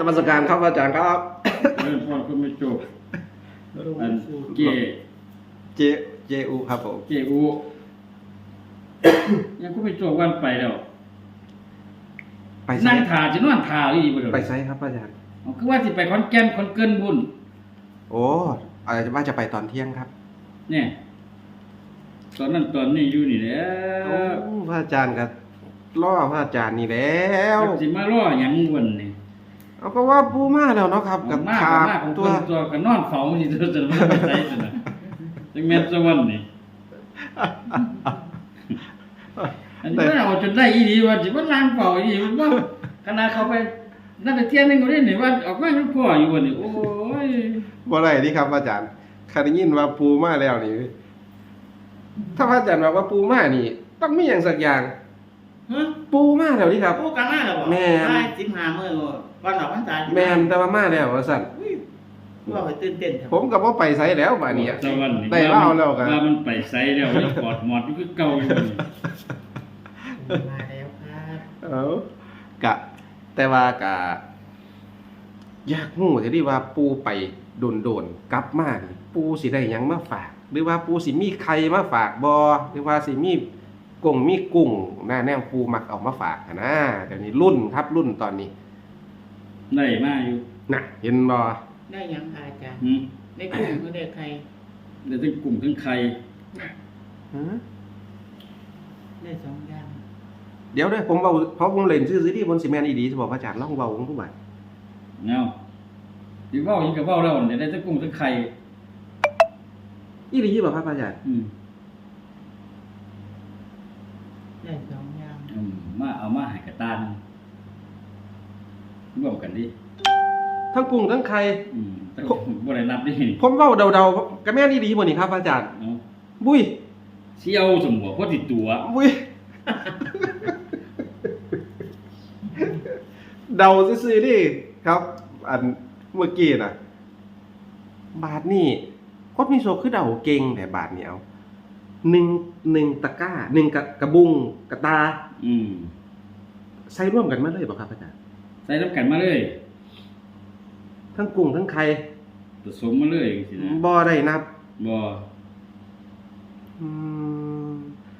นมัสการครับอาจารย์ครับ เรื่องพ่อคุณไม่จบอันเกเจเจอูครับผมเกอูยังคุณไม่จบวันไปแล้วไปไซนั่งถ่าจะนอนถ่าอีกบ่เด้อไปไซครับอาจารย์ อ๋อคือว่าสิไปขอนแก่นคนเกินบุญโอ้อะไรว่าจะไปตอนเที่ยงครับเนี่ยตอนนั้นตอนนี้อยู่นี่แหล้วโอ้พระอาจารย์ก็ล่อพระอาจารย์นี่แล้ว สิมาล่อหยังวันนี่ เอาก็ว่าปูมาแล้วเนาะครับกักับบมากขากับมากของตัตัววตัวก็นอนเฝ้าสิเธอจะไม่ไปไสซั่นน่ะจังแม่นซะวันนี่อันนี้มันเอาจนได้อีหลีว่าสิมันล้างเฝ้าอีหลีมันบ่ขนาดเขาไปนั่นไปเที่ยงนึงก็ได้นี่ว่าออกมามันพ่ออยู่วันนี้โอ้ยบ่ไรนี่ครับ อาจารย์คาได้ยินว่าปูมาแล้วนี่ถ้าพระอาจารย์บอกว่าปูมานี่ ต้องมีอย่างสักอย่าง ฮะปูมาแล้วนี่ครับ พูดกันมาแล้วบ่แม่นได้สิบห้ามื้อวันออกพรรษาแม่นแต่ว่ามาแล้วว่าสั่นอุ้ยว่าไปตื่นเต้นครับผมก็บ่ไปไสแล้วบัดนี้ตะวันนี่ได้เล่าแล้วกัน ว่ามันไปไสแล้วยังกอดหมอดอยู่คือเก่าอยู่นี่มาแล้วครับเอากะ แต่ว่ากะ อยากฮู้จะได้ว่าปูไปโดนๆกลับมานี่ปูสิได้หยังมาฝาก หรือว่าปูสิมีใครมาฝากบ่หรือว่าสิมี กงมีกุ้งหน้าแนวปูมักเอามาฝากหั้นนะเดี๋ยวนี้รุ่นครับรุ่นตอนนี้ได้มาอยู่น่ะเห็นบ่ได้ยังคะอาจารย์หืมได้กุ้งก็ได้ใครได้ทั้งกลุ่มทั้งไข่ฮะได้สองอย่างเดี๋ยวเด้อผมเว้าเพราะผมเล่นซื่อๆที่บนสิแม่นอีดีสิบอกพระอาจารย์ลองเว้าของผู้บัดเนาะสิเว้าหยังก็เว้าแล้วนี่ได้ทั้งกลุ่มทั้งไข่อีดีบ่ครับพระอาจารย์อืม ได้สองอย่างอืมมาเอามาให้กระตานร่วมกันดิทั้งกุ้งทั้งไข่ อืมแต่บ่ได้นับดิผมเว้าเดาๆก็แม่นอีดีบ่นี่ครับพระอาจารย์ เนาะบุ้ยเสี่ยวสมหัวพอติดตัวบุ้ย เดาซื่อๆนี่ครับ อันเมื่อกี้น่ะ บาทนี่โคตรมีโซคือเดาเก่งแต่บาทนี่เอา หนึ่งหนึ่งตะกร้าหนึ่งกระกระบุงกระตาอืมใส่ร่วมกันมาเลยบ่ครับอาจารย์ใส่น้ำกันมาเลยทั้งกุ้งทั้งไข่ผสมมาเลยจังซี่นะบ่ได้นับ บ่อืม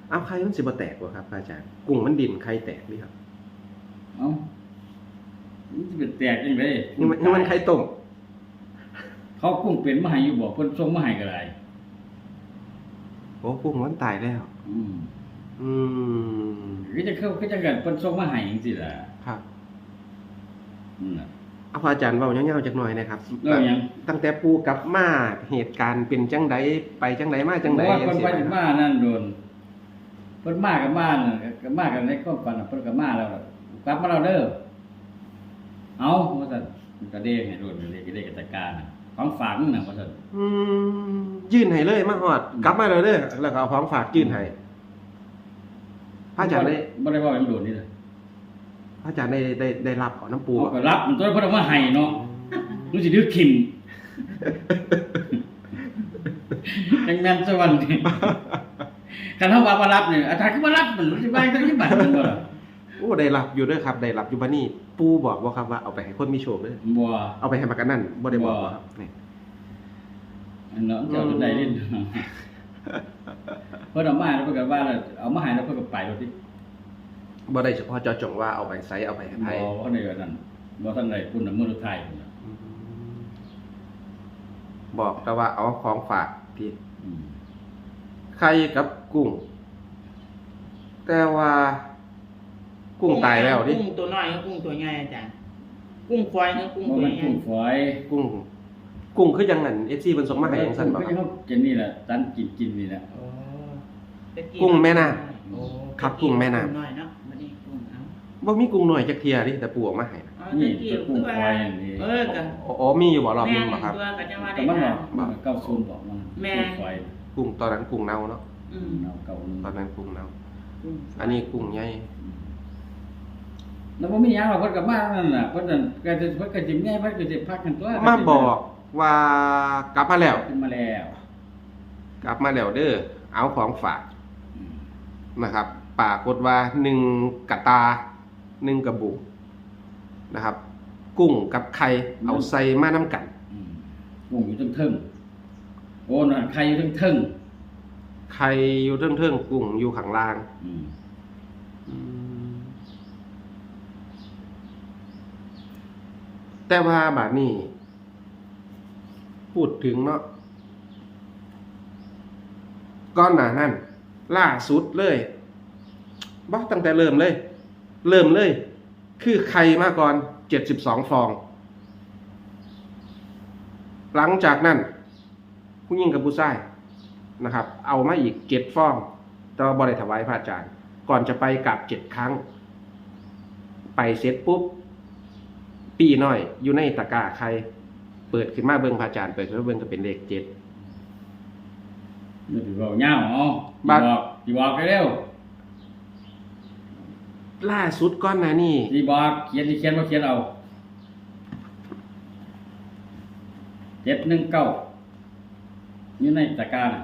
เอาไข่มันสิบ่แตกบ่ครับอาจารย์กุ้งมันดินไข่แตกนี่ครับเอ้ามันสิเป็นแตกจังได๋นี่มันนี่มันไข่ต้มเขากุ้งเป็นมาให้อยู่บ่เพิ่นส่งมาให้ก็ได้ โอ้กุ้งมันตายแล้ว อืมอืมคือจะเข้าคือจังกันเพิ่นส่งมาให้จังซี่ล่ะครับนั่นน่ะ เอาพระอาจารย์เว้าเงาวๆจักหน่อยนะครับเล่าหยัง ตั้งแต่ปูกลับมาเหตุการณ์เป็นจังไดไปจังไดมาจังไดเพราะว่าจัเพิ่นงไปซี่มานั่นโดนเพิ่นมากับมาน่ะก็มากันในความฝันน่ะเพิ่นก็มาแล้วล่ะกลับมาแล้วเด้อเอาว่าซั่นมันก็เด้งให้โดนเลยก็ได้กิจการน่ะ ของฝากมึงน่ะว่าซั่นอืมยื่นให้เลยมาฮอด กลับมาแล้วเด้อแล้วก็เอาของฝากยื่นให้พระอาจารย์ได้บ่ได้เว้าหยังโดนนี่เลยพระอาจารย์ได้ได้ได้รับของน้ำปูเขาก็รับมันตัวเพิ่นเอามาให้เนาะมันสิดื้อขิมจังแม่นสวรรค์นี่คันเฮาว่าบ่รับนี่อาจารย์คือบ่รับมันสิว่าจังซี่บัดมันบ่ล่ะ โอ้ได้รับอยู่เด้อครับ ได้รับอยู่บัดนี้ปูบอกบ่ครับว่าเอาไปให้คนมีโชคเด้อบ่เอาไปให้มากันนั่นบ่ได้บอกบ่ครับนี่อันเนาะเจ้าจะได้เล่นเพิ่นเอามาแล้วเพิ่นก็ว่าแล้วเอามาให้แล้วเพิ่นก็ไปแล้วติบ่ได้เฉพาะเจาะจงว่าเอาไปไสเอาไปให้ไผบ่ว่าในว่านั้นบ่ทันได้พุ่นน่ะมื้อสุดท้ายพุ่นน่ะอืมบอกแต่ว่าเอาของฝากพี่อืมไข่กับกุ้ง แต่ว่า กุ้งตายแล้วดิ กุ้งตัวน้อยกับกุ้งตัวใหญ่อาจารย์กุ้งควายกับกุ้งบ่ตัวแม่นใหญ่กุ้งฝอยกุ้ง กุ้งคือจังนั้น FC เพิ่นส่งมาให้จังซั่นบ่ก็คยัรับ งกินนี่แหละตันกินกินนี่แหละโอ้ตะกุ้งแม่น้โอ้ครับกุ้งแม่น้ำกุ้น้อยเนาะบัดนี้กุ้งเอาบ่มีกุ้งน้อยจักเที่ยดิแต่ปูออกมาให้นะเอานี่ตะกี้ตัวกุ้งคือควาว่ายอันนี้เออกันอ๋ออ๋อมีอยู่บ่รอบนึงบ่ครับแม่ตัวก็จะว่าแต่ได้มันนะบอกมันเก้าศูนย์บอกมันแม่ กุ้งควายกุ้งตอนนั้นกุ้งเน่าเนาะอืมเอาเก้าหนึ่งตอนนั้นกุ้งเน่ากุ้งอันนี้กุ้งใหญ่ แล้วบ่มีหยังหรอกเพิ่นก็มานั่นน่ะเพิ่นนั่นก็จะเพิ่นก็สิง่ายเพิ่นก็สิพักกันตัวมาบอกว่ากลับมาแล้ว ขึ้นมาแล้วกลับมาแล้วเด้อเอาของฝากอืมนะครับปรากฏว่าหนึ่งกะตาหนึ่งกระบุงนะครับ กุ้งกับไข่เอาใส่มาน้ำกันอืมกุ้งอยู่เทึ่งๆโอ้นั่นไข่อยู่เทึ่งไข่อยู่เทิงๆกุ้งอยู่ข้างล่างๆอืม แต่ว่าบาดนี้ พูดถึงเนาะก้อนหนานั่นล่าสุดเลยบ่ตั้งแต่เริ่มเลย เริ่มเลย คือไข่มาก่อนเจ็ดสิบสองฟอง หลังจากนั้นผู้หญิงกับผู้ชายนะครับ เอามาอีกเจ็ดฟอง แต่ว่าบริถวายพระอาจารย์ ก่อนจะไปกลับเจ็ดครั้ง ไปเสร็จปุ๊บ ปีน้อย อยู่ในตะกร้าใคร เปิดขึ้นมาเบิ่งพระอาจารย์เปิดขึ้นมาเบิ่งก็เป็นเลขเจ็ดนี่ถือว่าเงาอ๋อบัดบอกที่บอกเร็วล่าสุดก้อนหนะนี่ ๆที่บอกเขียนที่เขียนว่าเขียนเอาเจ็ดหนึ่งเก้าอยู่ในตะกร้าน่ะ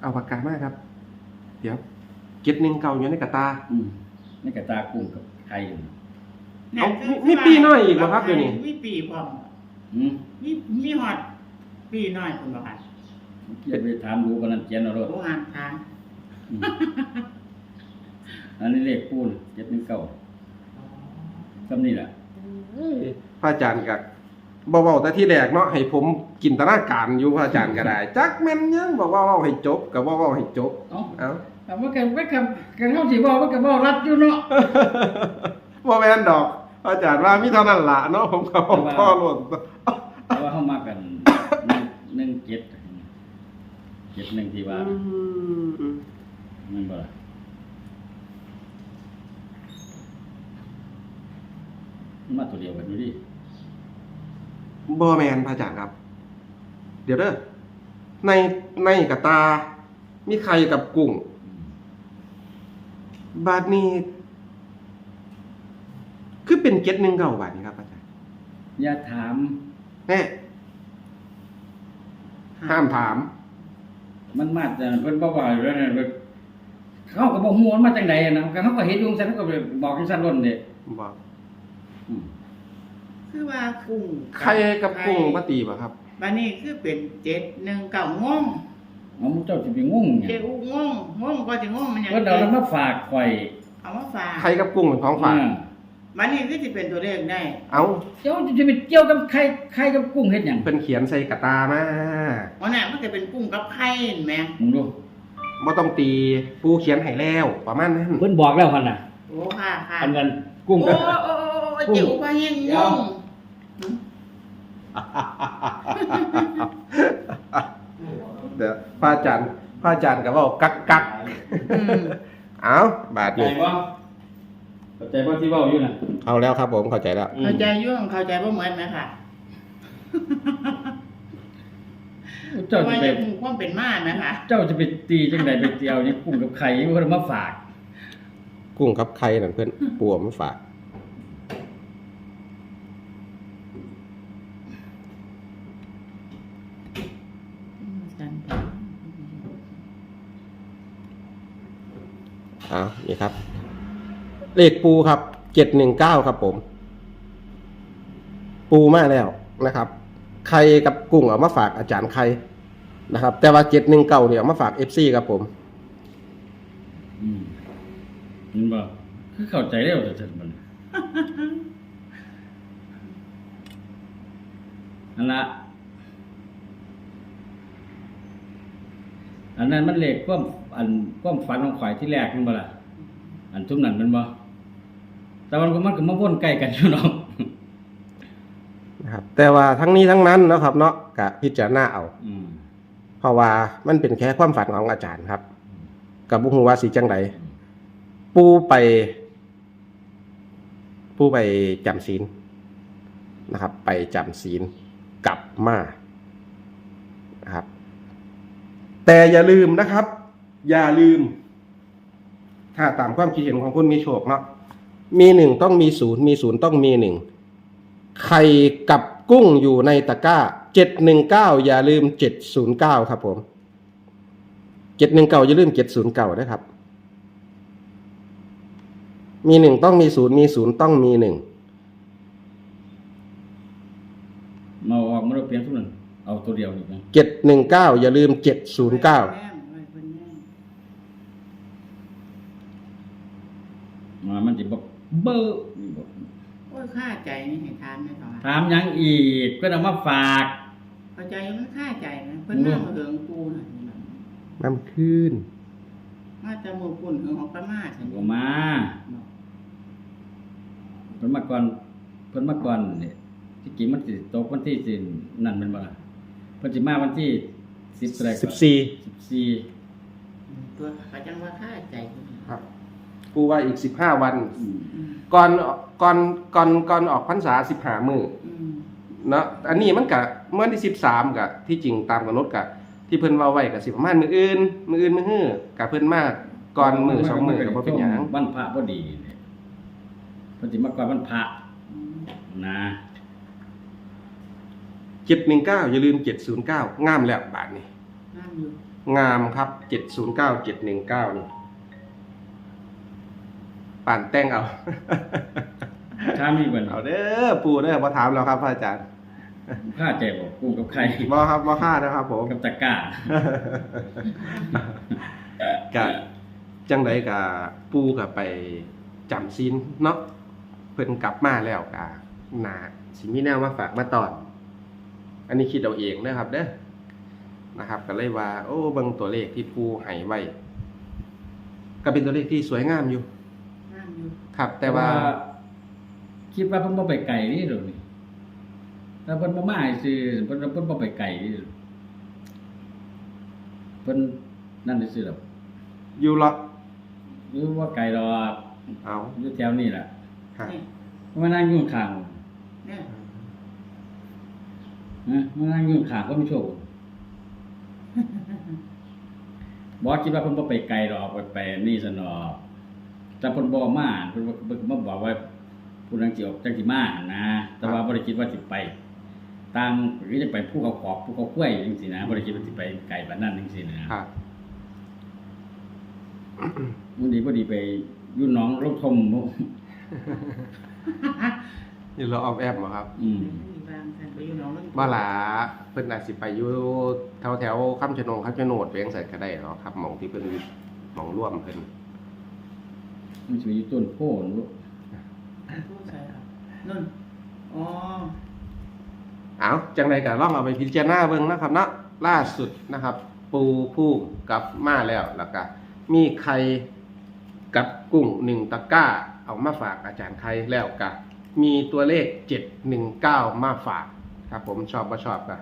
เอาปากกามากครับ เดี๋ยวเจ็ดหนึ่งเก่าอยู่ในกระตา อืมในกระตากุ้งกับไข่อยู่เนี่ยเอาคือมีปีน้อยอีกเหรอครับเดี๋ยวนี้ มีปีพร้อมอืมมีมีฮอดปีน้อยคุณบ่ค่ะเขียนไปถามดูกันนั่นเขียนเอารถรู้งานทางอืมอันนี้เลขปูนเจ็ดหนึ่งเก้าคำนี้แหละพระอาจารย์กับบอกว่าแต่ที่แรกเนาะให้ผมกินตนาการอยู่พระอาจารย์ก็ได้ จักแม่นยังบอกว่าเว้าให้จบกับว่าเว้าให้จบ เอ้าเอ้า แต่ว่ากันว่ากันกันเขาสิบอกว่ากันบอกรัดอยู่เนาะบ่แม่นดอกพระอาจารย์ว่ามีเท่านั้นล่ะเนาะผมก็บอกพ่อโลดแต่ว่าเขามากันหนึ่งหนึ่งเจ็ดเจ็ดหนึ่งที่ว่าอืมมันบ่ล่ะมันมาตัวเดียวกันอยู่ดิบ่แม่นพระอาจารย์ครับ เดี๋ยวเด้อในในกระตา มีไข่กับกุ้ง บาทนี้ คือเป็นเจ็ดหนึ่งเก้าบาทนี้ครับอาจารย์อย่าถาม แน่ห้ามถาม มันมาจากเพิ่นบอกว่าอยู่แล้วเนี่ยเพิ่นเขาก็บอกหัวามันมาจากไหนนะเขาก็เห็นอยุงซั่นเขาก็บอกจังซั่นล้นเด้บอกอืมคือว่ากุ้งไข่กับกุ้งปตีป่ะครับ บัดนี้คือเป็นเจ็ดหนึ่งเก้างง เอามุเจ้าสิไปงงหเจ็ยัดงอุงงงงก็จะงงมันหยังก็เดาแล้วมาฝากข่อยเอามาฝากไข่กับกุ้งเป็นของฝากอืมบัดนี้คือสิเป็นตัวเลขได้เอาเจ้าจะไปเกี่ยวกับไข่ไข่กับกุ้งเฮ็ดหยังเป็นเขียนใส่กระตามาเพราะน่ะมันจะเป็นกุ้งกับไข่เห็นไหมมึงดูบ่ต้องตีปูเขียนให้แล้วประมาณนั้นเพิ่นบอกแล้วหั่นน่ะโอ้ค่ะค่ะอันนั้นกุ้งโอ้กับ โอ้โอ้โอ้เจ็บอุปาเฮงงง เดี๋ยวพระอาจารย์พระอาจารย์ก็บอกกักกักอืมเอาบาทใจนี้บ่เข้าใจบ่ที่เว้าอยู่น่ะเอาแล้วครับผมเข้าใจแล้ว อืมเข้าใจอยุ่งเข้าใจบ่เหมือนไหมค่ะเจ้าว่าจะไป จะความเป็นมาไหมค่ะเจ้าจะไปตีจังไดไปเตียวนี่กุ้งกับไข่เพิ่นเอามาฝาก กุ้งกับไข่นั่นเพื่อนปูเอามาฝาก อานี่ครับ เลขปูครับเจ็ดหนึ่งเก้าครับผม ปูมากแล้วนะครับ ใครกับกุ้งเอามาฝากอาจารย์ใครนะครับ แต่ว่าเจ็ดหนึ่งเก้าเนี่ยเอามาฝากเอฟซีครับผมอืมเห็นบ่คือเข้าใจแล้วแต่เถิดมันอันละ อันนั้นมันเลขความอันความฝันของข่อยที่แรกนั่นบ่ล่ะอันทุกนั้นแมันบ่แต่มันก็มันก็มาวนใกล้กันอยู่เนาะนะครับ แต่ว่าทั้งนี้ทั้งนั้นเนาะครับ เนาะกะพิจารณาเอา อืมเพราะว่ามันเป็นแค่ความฝันของอาจารย์ครับ กับบุหัวาสีจังไดปูไป ปูไปจำศีลนะครับ ไปจำศีลกลับมานะครับ แต่อย่าลืมนะครับ อย่าลืม ถ้าตามความคิดเห็นของคุณมีโชคเนาะมีหนึ่งต้องมีศูนย์มีศูนย์ต้องมีหนึ่งไข่กับกุ้งอยู่ในตะกร้าเจ็ดหนึ่งเก้าอย่าลืมเจ็ดศูนย์เก้าครับผมเจ็ดหนึ่งเก้าอย่าลืมเจ็ดศูนย์เก้านะครับ มีหนึ่งต้องมีศูนย์มีศูนย์ต้องมีหนึ่ง มาออกมาเราเปลี่ยนทุกนั้น เอาตัวเดียวนี่นะเจ็ดหนึ่งเก้าอย่าลืมเจ็ดศูนย์เก้าแม่ไว้เพิ่นแม่มามันจะบอกเบอร์นี่บอกโอ้ยค่าใจนี่ให้ทานไหมต่อถามหยังอีกก็เอามาฝากเข้าใจมันค่าใจนะเพิ่นมาเหิงกูน่ะน้ำขึ้นมาจะหมู่ปุ่นเหิงของประมาทเพิ่นก็มาเพิ่นมาก่อนเพิ่นมาก่อนเนี่ยที่กี่มันสิตกวันที่สินั่นแมันบ่ล่ะ เพิ่นสิมาวันที่สิบอะไรสิบสี่สิบสี่ตัวก็จังว่าค่าใจครับกูว่าอีกสิบห้าวัน อืมอืมก่อนก่อนก่อนก่อนออกพรรษาสิบห้ามืออืมเนาะอันนี้มันกะเมื่อที่สิบสามกะที่จริงตามกำหนดกะ ที่เพิ่นเว่าไว้กะสิประมาณมืออื่น มืออื่นมือฮื้อกะเพิ่นมากก่อนมือสองมือกับบ่เป็นหยังวันพระพอดีเนี่ยเพิ่นสิมาก่อนวันพระอืมนะ เจ็ดหนึ่งเก้าอย่าลืมเจ็ดศูนย์เก้างามแล้วบาทนี้นั่งอยู่งามครับเจ็ดศูนย์เก้าเจ็ดหนึ่งเก้านี่ป่านแต่งเอาถ้ามีเบิ่นเอาเด้อปูเด้อมาถามเราครับพระอาจารย์ค่าใจบอกกุ้งกับไข่บอครับบอค่านะครับผม กับตะกร้า กะจังไดกะปูกะไปจำซีนเนาะเพิ่นกลับมาแล้วกะหนาสิมีแนวมาฝากมาตอน อันนี้คิดเอาเองนะครับเด้อนะครับก็เลยว่า โอ้เบิ่งตัวเลขที่ปูให้ไว้ก็เป็นตัวเลขที่สวยงามอยู่ นั่งอยู่ครับ แต่ว่าคิดว่าเพิ่นบ่ไปไกลนี่หรอกนี่ถ้าเพิ่นบ่มาให้ซื้อเพิ่นเพิ่นบ่ไปไกลนี่เพิ่นนั่นซื่อๆหรอกอยู่ละอยู่ว่าไกลดอกเอาอยู่แถวนี้แหละฮะนี่มานั่งอยู่ข้างเนี่ย นะมานั่งอยู่ข้างก็มีโชคบ่คิดว่าเพิ่นบ่ไปไกลดอกไปไปนี่ซะเนาะแต่เพิ่นบ่มาเพิ่นบ่เพิ่นมาบอกว่าผู้นั้นสิออกจังสิมานะ แต่ว่าบ่ได้คิดว่าสิไปตามหรือจะไปภูเขาขอบภูเขาคุ้วยจังซี่นะบ่ได้คิดว่าสิไปไกลปานนั้นจังซี่นะครับมันดีบ่ดีไปอยู่หนองลงทมบ่อยู่รอออมแอมเหรอครับ อืมมี บางท่านไปอยู่หนองเรื่องบ่หลาเพิ่นอาจสิไปอยู่แถวแถวๆคำชะโนงคำชะโนดเวียงใส่ก็ได้เนาะครับหม่องที่เพิ่นหม่องร่วมเพิ่นมันสิอยู่ต้นโพนบ่ผู้ใส่ครับนั่นอ๋อเอาจังไดก็ลองเอาไปพิจารณาเบิ่งนะครับเนาะล่าสุดนะครับ ปูผู้กลับมาแล้วแล้วก็มีไข่กับกุ้งหนึ่งตะกร้า เอามาฝากอาจารย์ไข่แล้วก็ มีตัวเลข 719 มาฝากครับ ผมชอบบ่ชอบก็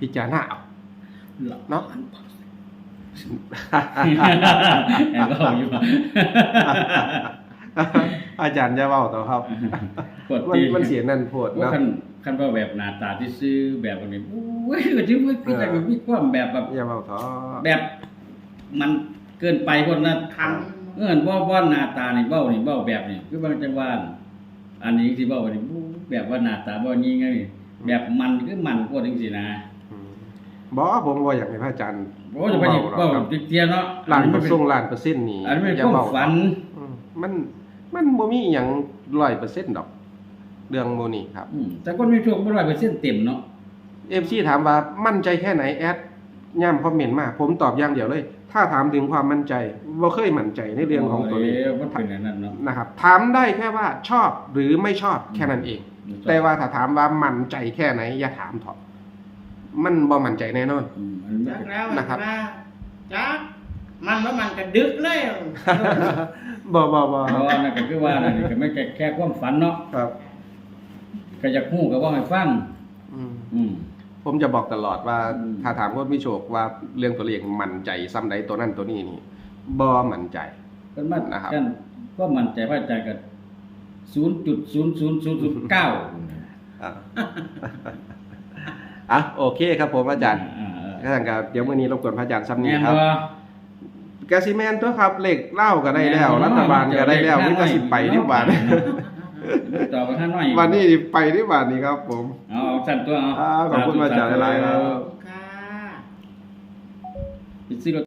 พิจารณาเอาเนาะแอบก็เอาอยู่อาจารย์จะเว้าต่อครับกดมันตีมันเสียนั่นโพดว่าเนาะคันคันว่าแบบหน้าตาที่ซื้อแบบอันนี้โอ้ยก็จึงว่าคือแต่มีความแบบแบบอย่าเว้าท้อแบบมันเกินไปคนนั้นท เงื่อนว่าว่าหน้าตานี่เบ้านี่เบ้าแบบนี่คือบางจังหวะอันนี้ที่เบ้าอันนี้บู๊แบบว่าหน้าตาเบ้านี้ไงแบบมันคือมันกว่าจังซี่นะอืมบ่ผมบ่อยากให้พระอาจารย์โอ้จะไปนี่หรอกเบ้าครับเตี้ยๆเนาะล้านเปอร์เป็เซ็นต์ล้านเปอร์เซ็นต์นี่อันนี้เป็นอย่าความเว้าฝันอืมมันมันบ่มีหยัง100%ดอก เรื่องโมนี่ครับอืมแต่คนมีโชคบ่ร้อยเปอร์เซ็นต์เต็มเนาะ FC ถามว่ามั่นใจแค่ไหนแอดย่ำคอมเมนต์มาผมตอบอย่างเดียวเลย ถ้าถามถึงความมั่นใจบ่เคยมั่นใจในเรื่องของตัวนี้โยมันเป็นอย่างนั้นเนาะนะครับถามได้แค่ว่าชอบหรือไม่ชอบแค่นั้นเอง แต่ว่าถ้าถามว่ามั่นใจแค่ไหน อย่าถามเถอะมันบ่มั่นใจแน่นอนอืมอันำนี้จักแล้วนะครับว่าจักมันว่ามันกระดึกเลยบ่บ่บ่เพราะว่านั่นก็คือว่านั่นนี่ก็ไม่แค่แค่ความฝันเนาะครับก็อยากฮู้ก็เว่าให้ฟังอืมอืม ผมจะบอกตลอดว่าอืมถ้าถามว่าพี่โชคว่าเรื่องตัวเลขมั่นใจซ้ำใดตัวนั้นตัวนี้นี่บ่มั่นใจเพิ่นมานะครับกันก็มั่นใจว่าอาจารย์ก็0.00009อะอะโอเคครับผมอาจารย์อ่าถ้าอย่างกับเดี๋ยวมื้อนี้รบกวนพระอาจารย์ซ้ำๆนี้แม่นครับบ่กาซิแมนตัวครับเลขเล่าก็ได้แล้วแม่นบ่รัฐบาลก็ได้แล้วนี่ก็สิไปที่บ้าน ต่อไปข้างน้อยวันนี้ไปที่บ้านนี้ครับ ผมเอาเอาสั่นตัวเอาอ่าขอบคุณอาจารย์หลายๆครับค่ะไปซื้อรถ